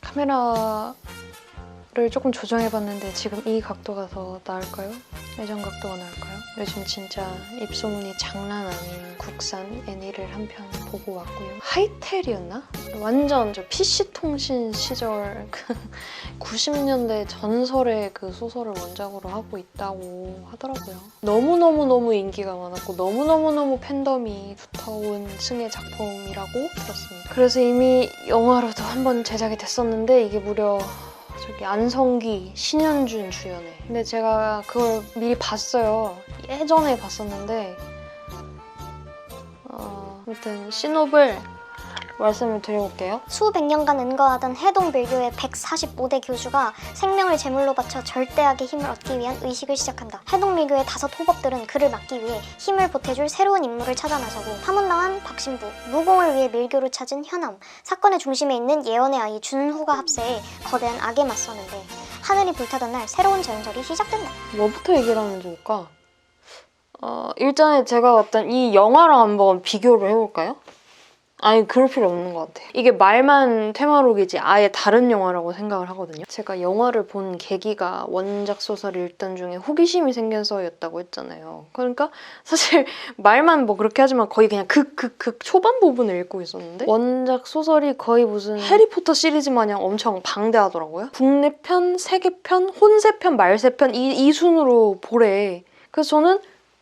카메라를 조금 조정해봤는데 지금 이 각도가 더 나을까요? 예전 각도가 나을까요? 요즘 진짜 입소문이 장난 아닌 국산 애니를 한 편 보고 왔고요. 하이텔이었나? 완전 저 PC 통신 시절 그 90년대 전설의 그 소설을 원작으로 하고 있다고 하더라고요. 너무너무너무 인기가 많았고 너무너무너무 팬덤이 붙어온 층의 작품이라고 들었습니다. 그래서 이미 영화로도 한번 제작이 됐었는데 이게 무려 저기 안성기, 신현준 주연의. 근데 제가 그걸 미리 봤어요. 예전에 봤었는데 어, 아무튼 신업을 말씀을 드려볼게요. 수백 년간 은거하던 해동 밀교의 145대 교주가 생명을 제물로 바쳐 절대하게 힘을 얻기 위한 의식을 시작한다. 해동 밀교의 다섯 호법들은 그를 막기 위해 힘을 보태줄 새로운 인물을 찾아 나서고 파문당한 박신부, 무공을 위해 밀교를 찾은 현암, 사건의 중심에 있는 예언의 아이 준후가 합세해 거대한 악에 맞서는데 하늘이 불타던 날 새로운 전설이 시작된다. 뭐부터 얘기를 하면 좋을까? 어, 일단은 제가 봤던 이 영화랑 한번 비교를 해볼까요? 아니 그럴 필요 없는 것 같아요. 이게 말만 테마록이지 아예 다른 영화라고 생각을 하거든요. 제가 영화를 본 계기가 원작 소설 읽던 중에 호기심이 생겨서였다고 했잖아요. 그러니까 사실 말만 뭐 그렇게 하지만 거의 그냥 극극 극 초반 부분을 읽고 있었는데 원작 소설이 거의 무슨 해리포터 시리즈 마냥 엄청 방대하더라고요. 국내 편, 세계 편, 혼세 편, 말세 편이 이 순으로 보래. 그래서 저는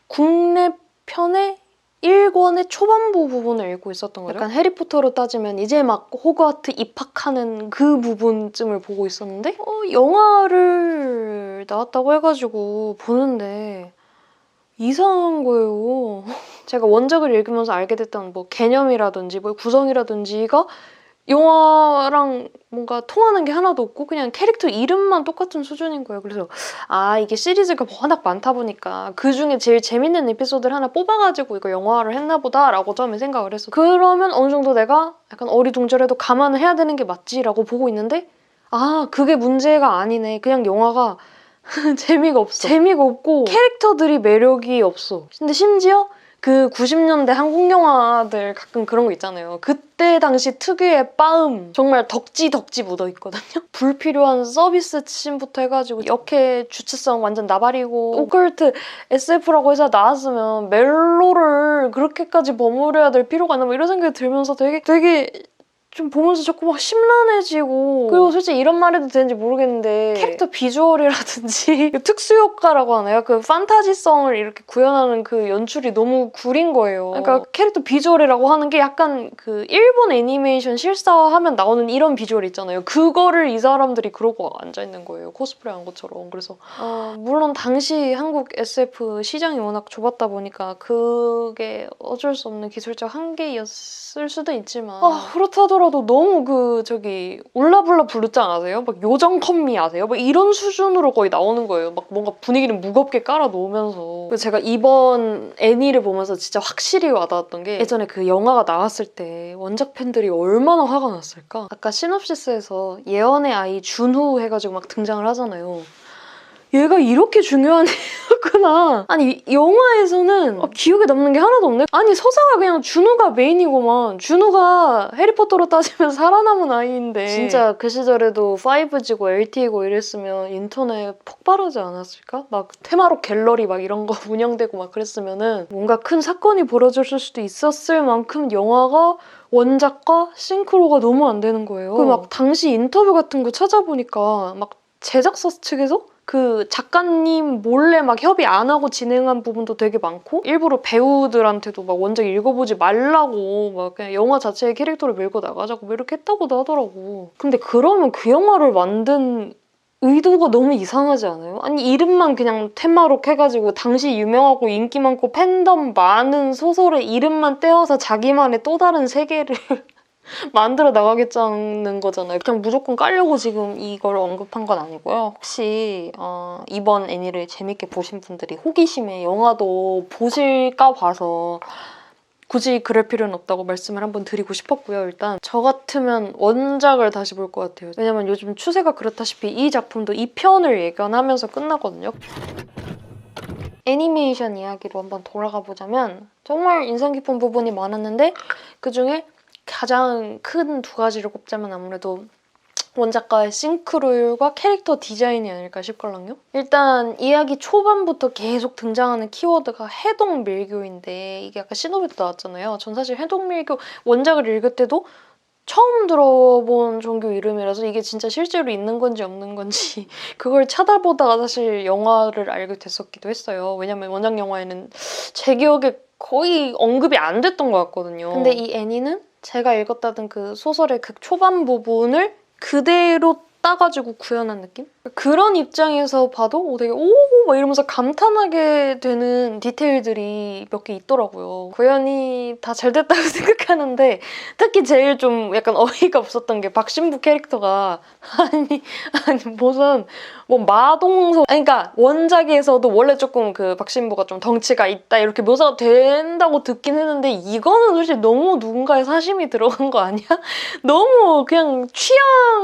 국내 편의 1권의 초반부 부분을 읽고 있었던 거죠. 약간 해리포터로 따지면 이제 막 호그와트 입학하는 그 부분쯤을 보고 있었는데 어, 영화를 나왔다고 해가지고 보는데 이상한 거예요. 제가 원작을 읽으면서 알게 됐던 뭐 개념이라든지 뭐 구성이라든지가 영화랑 뭔가 통하는 게 하나도 없고 그냥 캐릭터 이름만 똑같은 수준인 거예요. 그래서 아 이게 시리즈가 워낙 많다 보니까 그 중에 제일 재밌는 에피소드를 하나 뽑아가지고 이거 영화를 했나 보다라고 처음에 생각을 했어. 그러면 어느 정도 내가 약간 어리둥절해도 감안을 해야 되는 게 맞지라고 보고 있는데 아 그게 문제가 아니네. 그냥 영화가 재미가 없어. 재미가 없고 캐릭터들이 매력이 없어. 근데 심지어 그 90년대 한국 영화들 가끔 그런 거 있잖아요. 그때 당시 특유의 빠음 정말 덕지 덕지 묻어 있거든요. 불필요한 서비스 씬부터 해가지고 역해 주체성 완전 나발이고 오컬트 SF라고 해서 나왔으면 멜로를 그렇게까지 버무려야 될 필요가 있나 뭐 이런 생각이 들면서 되게 되게 좀 보면서 자꾸 막 심란해지고 그리고 솔직히 이런 말 해도 되는지 모르겠는데 캐릭터 비주얼이라든지 그 특수 효과라고 하나요? 그 판타지성을 이렇게 구현하는 그 연출이 너무 구린 거예요. 그러니까 캐릭터 비주얼이라고 하는 게 약간 그 일본 애니메이션 실사하면 나오는 이런 비주얼 있잖아요. 그거를 이 사람들이 그러고 앉아 있는 거예요. 코스프레 한 것처럼. 그래서 어, 물론 당시 한국 SF 시장이 워낙 좁았다 보니까 그게 어쩔 수 없는 기술적 한계였을 수도 있지만 아, 그렇다더라 도 너무 그 저기 울라불라 블루짱 아세요? 막 요정 컴미 아세요? 막 이런 수준으로 거의 나오는 거예요. 막 뭔가 분위기를 무겁게 깔아 놓으면서 그래서 제가 이번 애니를 보면서 진짜 확실히 와닿았던 게 예전에 그 영화가 나왔을 때 원작 팬들이 얼마나 화가 났을까? 아까 시놉시스에서 예언의 아이 준호 해가지고 막 등장을 하잖아요. 얘가 이렇게 중요한 애였구나. 아니 영화에서는 어, 기억에 남는 게 하나도 없네. 아니 서사가 그냥 준우가 메인이고만 준우가 해리포터로 따지면 살아남은 아이인데 진짜 그 시절에도 5G고 LTE고 이랬으면 인터넷 폭발하지 않았을까? 막 테마록 갤러리 막 이런 거 운영되고 막 그랬으면은 뭔가 큰 사건이 벌어졌을 수도 있었을 만큼 영화가 원작과 싱크로가 너무 안 되는 거예요. 그 막 당시 인터뷰 같은 거 찾아보니까 막 제작사 측에서 그 작가님 몰래 막 협의 안 하고 진행한 부분도 되게 많고 일부러 배우들한테도 막 원작 읽어보지 말라고 막 그냥 영화 자체의 캐릭터를 밀고 나가자고 뭐 이렇게 했다고도 하더라고. 근데 그러면 그 영화를 만든 의도가 너무 이상하지 않아요? 아니 이름만 그냥 테마록 해가지고 당시 유명하고 인기 많고 팬덤 많은 소설의 이름만 떼어서 자기만의 또 다른 세계를 만들어 나가겠다는 거잖아요. 그냥 무조건 깔려고 지금 이걸 언급한 건 아니고요. 혹시 어, 이번 애니를 재밌게 보신 분들이 호기심에 영화도 보실까 봐서 굳이 그럴 필요는 없다고 말씀을 한번 드리고 싶었고요. 일단 저 같으면 원작을 다시 볼 것 같아요. 왜냐면 요즘 추세가 그렇다시피 이 작품도 2편을 예견하면서 끝나거든요. 애니메이션 이야기로 한번 돌아가 보자면 정말 인상 깊은 부분이 많았는데 그 중에 가장 큰 두 가지를 꼽자면 아무래도 원작가의 싱크로율과 캐릭터 디자인이 아닐까 싶걸랑요. 일단 이야기 초반부터 계속 등장하는 키워드가 해동 밀교인데 이게 아까 시노비도 나왔잖아요. 전 사실 해동 밀교 원작을 읽을 때도 처음 들어본 종교 이름이라서 이게 진짜 실제로 있는 건지 없는 건지 그걸 찾아보다가 사실 영화를 알게 됐었기도 했어요. 왜냐면 원작 영화에는 제 기억에 거의 언급이 안 됐던 것 같거든요. 근데 이 애니는 제가 읽었다던 그 소설의 극 초반 부분을 그대로 따가지고 구현한 느낌? 그런 입장에서 봐도 오, 되게 오! 막 이러면서 감탄하게 되는 디테일들이 몇 개 있더라고요. 구현이 다 잘 됐다고 생각하는데 특히 제일 좀 약간 어이가 없었던 게 박신부 캐릭터가 아니 아니 무슨 뭐 마동석 아니 그러니까 원작에서도 원래 조금 그 박신부가 좀 덩치가 있다 이렇게 묘사가 된다고 듣긴 했는데 이거는 솔직히 너무 누군가의 사심이 들어간 거 아니야? 너무 그냥 취향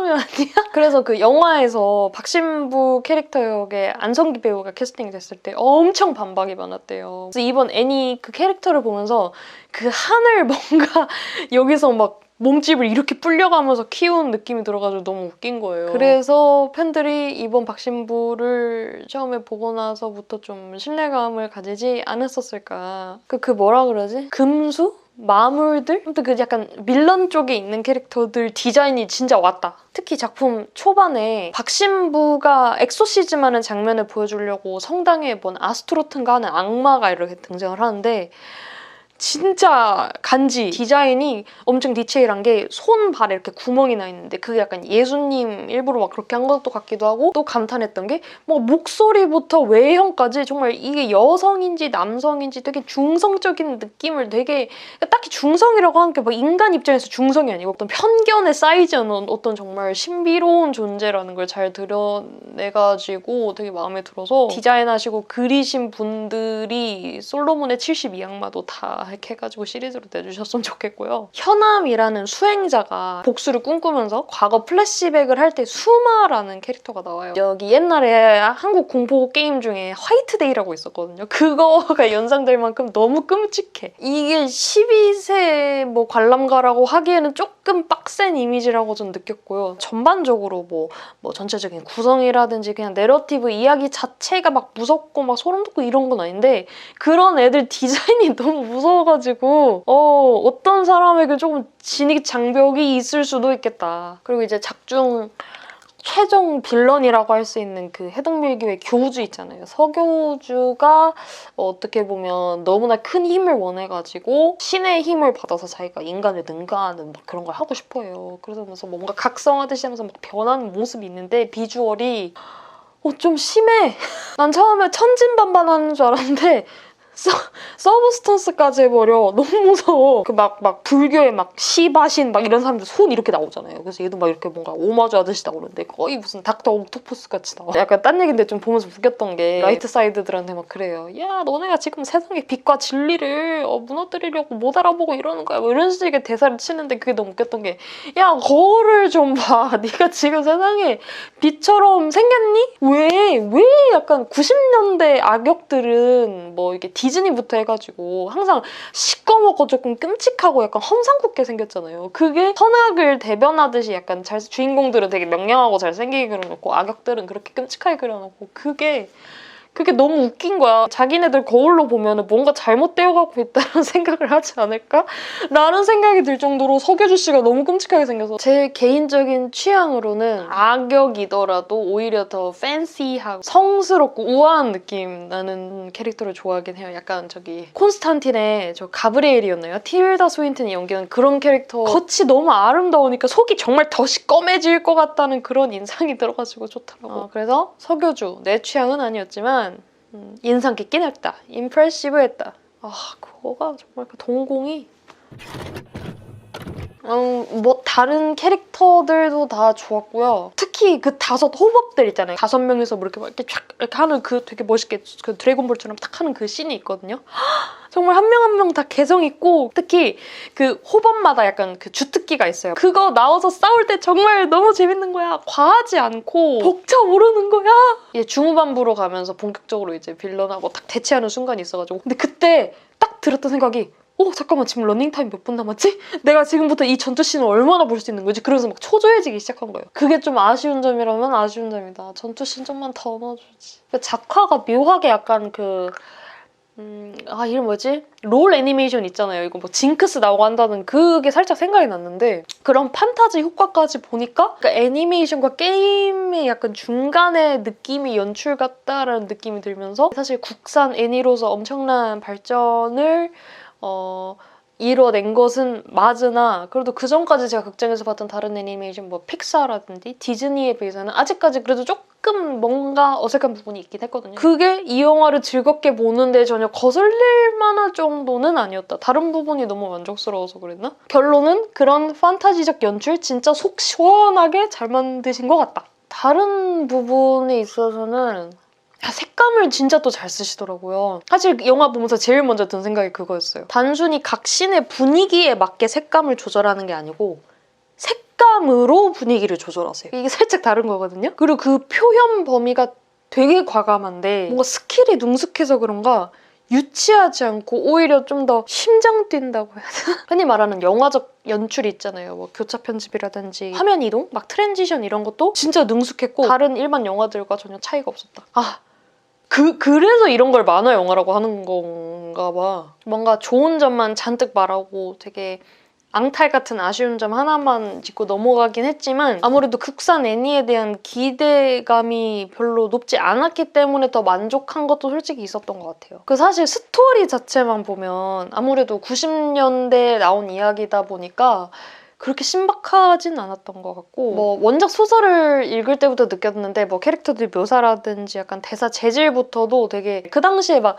아니야? 그래서 그 영화에서 박신부 캐릭터 역의 안성기 배우가 캐스팅이 됐을 때 엄청 반박이 많았대요. 그래서 이번 애니 그 캐릭터를 보면서 그 한을 뭔가 여기서 막 몸집을 이렇게 불려가면서 키운 느낌이 들어가지고 너무 웃긴 거예요. 그래서 팬들이 이번 박신부를 처음에 보고 나서부터 좀 신뢰감을 가지지 않았었을까. 그, 그 뭐라 그러지? 금수? 마물들? 아무튼 그 약간 밀런 쪽에 있는 캐릭터들 디자인이 진짜 왔다. 특히 작품 초반에 박신부가 엑소시즘하는 장면을 보여주려고 성당에 뭔 아스트로튼가 하는 악마가 이렇게 등장을 하는데 진짜 간지 디자인이 엄청 디테일한 게 손발에 이렇게 구멍이 나 있는데 그게 약간 예수님 일부러 막 그렇게 한 것도 같기도 하고 또 감탄했던 게 뭐 목소리부터 외형까지 정말 이게 여성인지 남성인지 되게 중성적인 느낌을 되게 딱히 중성이라고 하는 게뭐 인간 입장에서 중성이 아니고 어떤 쌓이지 않은 어떤 정말 신비로운 존재라는 걸 잘 드러내가지고 되게 마음에 들어서 디자인하시고 그리신 분들이 솔로몬의 72악마도 다 이렇게 해가지고 시리즈로 내주셨으면 좋겠고요. 현암이라는 수행자가 복수를 꿈꾸면서 과거 플래시백을 할 때 수마라는 캐릭터가 나와요. 여기 옛날에 한국 공포 게임 중에 화이트데이라고 있었거든요. 그거가 연상될 만큼 너무 끔찍해. 이게 12세 뭐 관람가라고 하기에는 조금 빡센 이미지라고 좀 느꼈고요. 전반적으로 뭐, 뭐 전체적인 구성이라든지 그냥 내러티브 이야기 자체가 막 무섭고 막 소름 돋고 이런 건 아닌데 그런 애들 디자인이 너무 무서워가지고 어 어떤 사람에게 조금 진입 장벽이 있을 수도 있겠다. 그리고 이제 작중 최종 빌런이라고 할 수 있는 그 해동밀교의 교주 있잖아요. 서교주가 어떻게 보면 너무나 큰 힘을 원해가지고 신의 힘을 받아서 자기가 인간을 능가하는 막 그런 걸 하고 싶어요. 그러면서 뭔가 각성하듯이 하면서 막 변하는 모습이 있는데 비주얼이 어, 좀 심해. 난 처음에 천진반반하는 줄 알았는데 서, 서브스턴스까지 해버려. 너무 무서워. 그 막, 막, 불교의 막, 시바신 막 이런 사람들 손 이렇게 나오잖아요. 그래서 얘도 막 이렇게 뭔가 오마주 하듯이 나오는데 거의 무슨 닥터 옥토퍼스 같이 나와. 약간 딴 얘기인데 좀 보면서 웃겼던 게 라이트 사이드들한테 막 그래요. 야, 너네가 지금 세상의 빛과 진리를 어, 무너뜨리려고 못 알아보고 이러는 거야. 뭐 이런 식의 대사를 치는데 그게 너무 웃겼던 게 야, 거울을 좀 봐. 네가 지금 세상에 빛처럼 생겼니? 왜? 왜 약간 90년대 악역들은 뭐 이게 디 즈니부터 해가지고 항상 시꺼멓고 조금 끔찍하고 약간 험상궂게 생겼잖아요. 그게 선악을 대변하듯이 약간 잘 주인공들은 되게 명령하고 잘생기게 그려놓고 악역들은 그렇게 끔찍하게 그려놓고 그게 그게 너무 웃긴 거야. 자기네들 거울로 보면 뭔가 잘못 되어가고 있다는 생각을 하지 않을까? 라는 생각이 들 정도로 서교주 씨가 너무 끔찍하게 생겨서 제 개인적인 취향으로는 악역이더라도 오히려 더 팬시하고 성스럽고 우아한 느낌 나는 캐릭터를 좋아하긴 해요. 약간 저기 콘스탄틴의 저 가브리엘이었나요? 틸다 스윈튼이 연기한 그런 캐릭터 겉이 너무 아름다우니까 속이 정말 더 시꺼매질 것 같다는 그런 인상이 들어가지고 좋더라고. 어, 그래서 서교주 내 취향은 아니었지만 음, 인상 깊긴 했다. 임프레시브했다. 아 그거가 정말 그 동공이 음, 뭐 다른 캐릭터들도 다 좋았고요. 특히 그 다섯 호법들 있잖아요. 다섯 명이서 뭐 이렇게 막 이렇게 촥 이렇게 하는 그 되게 멋있게 그 드래곤볼처럼 딱 하는 그 씬이 있거든요. 정말 한 명 한 명 다 개성 있고 특히 그 호법마다 약간 그 주특기가 있어요. 그거 나와서 싸울 때 정말 너무 재밌는 거야. 과하지 않고 벅차 오르는 거야. 이제 중후반부로 가면서 본격적으로 이제 빌런하고 딱 대치하는 순간이 있어가지고 근데 그때 딱 들었던 생각이 어 잠깐만 지금 러닝타임 몇 분 남았지? 내가 지금부터 이 전투씬을 얼마나 볼 수 있는 거지? 그래서 막 초조해지기 시작한 거예요. 그게 좀 아쉬운 점이라면 아쉬운 점이다. 전투씬 좀만 더 넣어주지. 그 작화가 묘하게 약간 그 음, 아, 이름 뭐지? 롤 애니메이션 있잖아요. 이거 뭐 징크스 나오고 한다는 그게 살짝 생각이 났는데 그런 판타지 효과까지 보니까 그러니까 애니메이션과 게임의 약간 중간의 느낌이 연출 같다라는 느낌이 들면서 사실 국산 애니로서 엄청난 발전을 어, 이뤄낸 것은 맞으나 그래도 그 전까지 제가 극장에서 봤던 다른 애니메이션 뭐 픽사라든지 디즈니에 비해서는 아직까지 그래도 조금 뭔가 어색한 부분이 있긴 했거든요. 그게 이 영화를 즐겁게 보는데 전혀 거슬릴 만할 정도는 아니었다. 다른 부분이 너무 만족스러워서 그랬나? 결론은 그런 판타지적 연출 진짜 속 시원하게 잘 만드신 것 같다. 다른 부분에 있어서는 야, 색감을 진짜 또 잘 쓰시더라고요. 사실 영화 보면서 제일 먼저 든 생각이 그거였어요. 단순히 각 씬의 분위기에 맞게 색감을 조절하는 게 아니고 색감으로 분위기를 조절하세요. 이게 살짝 다른 거거든요. 그리고 그 표현 범위가 되게 과감한데 뭔가 스킬이 능숙해서 그런가 유치하지 않고 오히려 좀 더 심장 뛴다고 해야 되나? 흔히 말하는 영화적 연출이 있잖아요. 뭐 교차 편집이라든지 화면 이동, 막 트랜지션 이런 것도 진짜 능숙했고 다른 일반 영화들과 전혀 차이가 없었다. 아, 그 그래서 이런 걸 만화 영화라고 하는 건가 봐. 뭔가 좋은 점만 잔뜩 말하고 되게 앙탈 같은 아쉬운 점 하나만 짚고 넘어가긴 했지만 아무래도 국산 애니에 대한 기대감이 별로 높지 않았기 때문에 더 만족한 것도 솔직히 있었던 것 같아요. 그 사실 스토리 자체만 보면 아무래도 90년대에 나온 이야기다 보니까 그렇게 신박하진 않았던 것 같고 뭐 원작 소설을 읽을 때부터 느꼈는데 뭐 캐릭터들 묘사라든지 약간 대사 재질부터도 되게 그 당시에 막뭐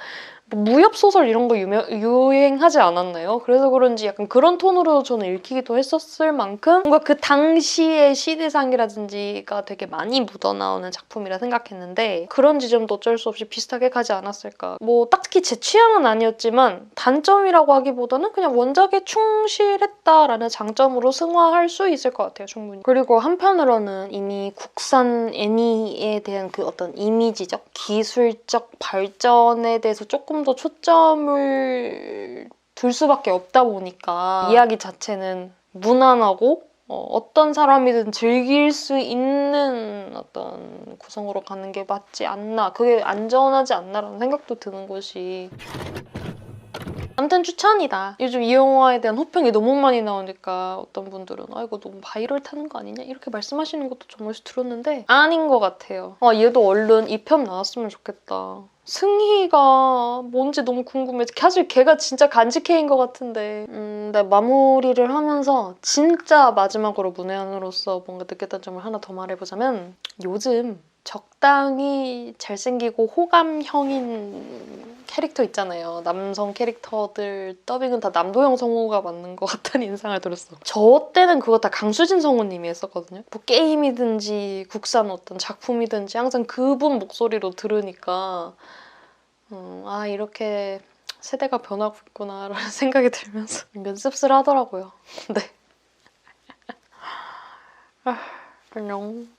무협 소설 이런 거 유명, 유행하지 않았나요? 그래서 그런지 약간 그런 톤으로 저는 읽히기도 했었을 만큼 뭔가 그 당시의 시대상이라든지가 되게 많이 묻어나오는 작품이라 생각했는데 그런 지점도 어쩔 수 없이 비슷하게 가지 않았을까 뭐 딱히 제 취향은 아니었지만 단점이라고 하기보다는 그냥 원작에 충실했다라는 장점으로 승화할 수 있을 것 같아요 충분히 그리고 한편으로는 이미 국산 애니에 대한 그 어떤 이미지적 기술적 발전에 대해서 조금 더 초점을 둘 수밖에 없다 보니까 이야기 자체는 무난하고 어, 떤 사람이든 즐길 수 있는 어떤 구성으로 가는 게 맞지 않나 그게 안전하지 않나라는 생각도 드는 것이 아무튼 추천이다. 요즘 이 영화에 대한 호평이 너무 많이 나오니까 어떤 분들은 아 이거 너무 바이럴 타는 거 아니냐 이렇게 말씀하시는 것도 정말 들었는데 아닌 것 같아요. 아 얘도 얼른 2편 나왔으면 좋겠다. 승희가 뭔지 너무 궁금해. 사실 걔가 진짜 간직해인 것 같은데. 음, 네, 마무리를 하면서 진짜 마지막으로 문외한으로서 뭔가 느꼈던 점을 하나 더 말해보자면 요즘 적당히 잘생기고 호감형인 캐릭터 있잖아요. 남성 캐릭터들 더빙은 다 남도형 성우가 맞는 것 같다는 인상을 들었어. 저 때는 그거 다 강수진 성우님이 했었거든요. 뭐 게임이든지 국산 어떤 작품이든지 항상 그분 목소리로 들으니까 음, 아 이렇게 세대가 변하고 있구나라는 생각이 들면서 면습스하더라고요. 네. 아, 안녕.